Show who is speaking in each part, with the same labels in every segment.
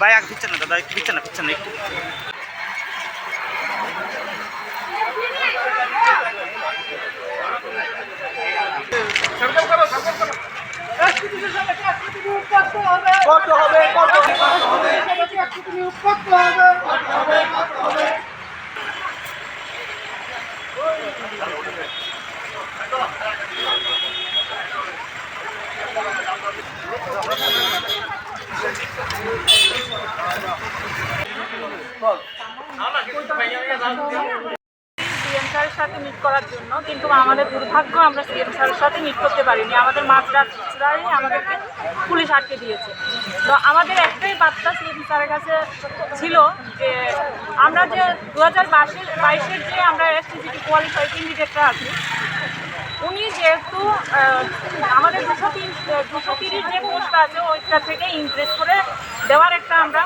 Speaker 1: ভাই আগে পিছনে না দাদা একটু পিছনে পিছনে একটু
Speaker 2: কত হবে কত হবে
Speaker 3: সিএম স্যারের সাথে মিট করার জন্য, কিন্তু আমাদের দুর্ভাগ্য আমরা সিএম স্যারের সাথে মিট করতে পারিনি। আমাদের মাঝরাত্রাই আমাদেরকে পুলিশ আটকে দিয়েছে। তো আমাদের একটাই বার্তা সিএম স্যারের কাছে ছিল যে আমরা যে দু হাজার বাইশের যে আমরা এসটিজিটি কোয়ালিফাই ক্যান্ডিডেটরা আছি, উনি যেহেতু আমাদের দুশো তিন দুশো তিরিশ যে পোস্টটা আছে ওইটা থেকে ইমপ্রেস করে দেওয়ার একটা আমরা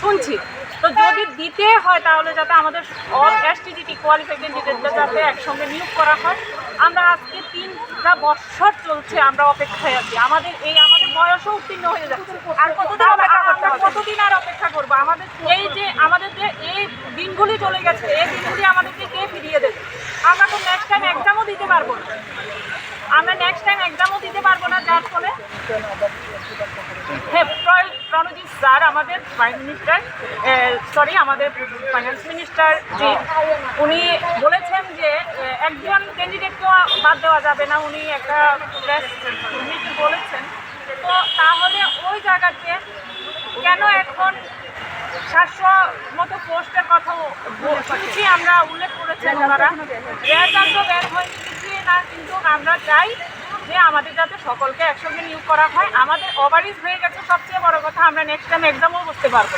Speaker 3: শুনছি। তো যদি দিতে হয় তাহলে যাতে আমাদের অল এসটিজিটি কোয়ালিফাই ক্যান্ডিডেটদের যাতে একসঙ্গে নিয়োগ করা হয়। আমরা আজকে তিনটা বছর চলছে আমরা অপেক্ষায় আছি। আমাদের এই আমাদের বয়সও উত্তীর্ণ হয়ে যাচ্ছে। আর কতদিন অপেক্ষা কতদিন আর অপেক্ষা করব? আমাদের এই যে আমাদের যে এই দিনগুলি চলে গেছে এই দিনগুলি আমাদেরকে কে ফিরিয়ে দেবে? আমরা তো নেক্সট টাইম এক্সামও দিতে পারব না। আমরা নেক্সট টাইম এক্সামও দিতে পারব না, যার ফলে হ্যাঁ প্র- প্রণজিৎ স্যার আমাদের প্রাইম মিনিস্টার সরি আমাদের ফাইন্যান্স মিনিস্টার জি, উনি বলেছেন যে একজন ক্যান্ডিডেটকে বাদ দেওয়া যাবে না, উনি একটা প্রেস বলেছেন। তো তাহলে ওই জায়গাতে কেন এখন সাতশো মতো পোস্টের কথা শুনছি আমরা উল্লেখ করেছেন ওনারা? রেজাল্ট তো বের হয়নি কিছুই না, কিন্তু আমরা চাই যে আমাদের যাতে সকলকে একসঙ্গে নিয়োগ করা হয়। আমাদের ওভারিজ হয়ে গেছে, সবচেয়ে বড় কথা, আমরা নেক্সট টাইম এক্সামও বসতে পারব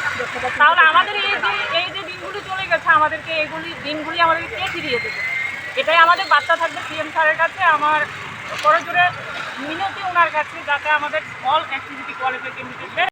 Speaker 3: তাহলে আমাদের এই যে এই যে দিনগুলি চলে গেছে, আমাদেরকে এগুলি, দিনগুলি আমাদেরকে কে ফিরিয়ে দেবে? এটাই আমাদের বার্তা থাকবে সিএম স্যারের কাছে। আমার করজোরে মিনতি ওনার কাছে, যাতে আমাদের অল অ্যাক্টিভিটি ক্যান্ডিডেটদের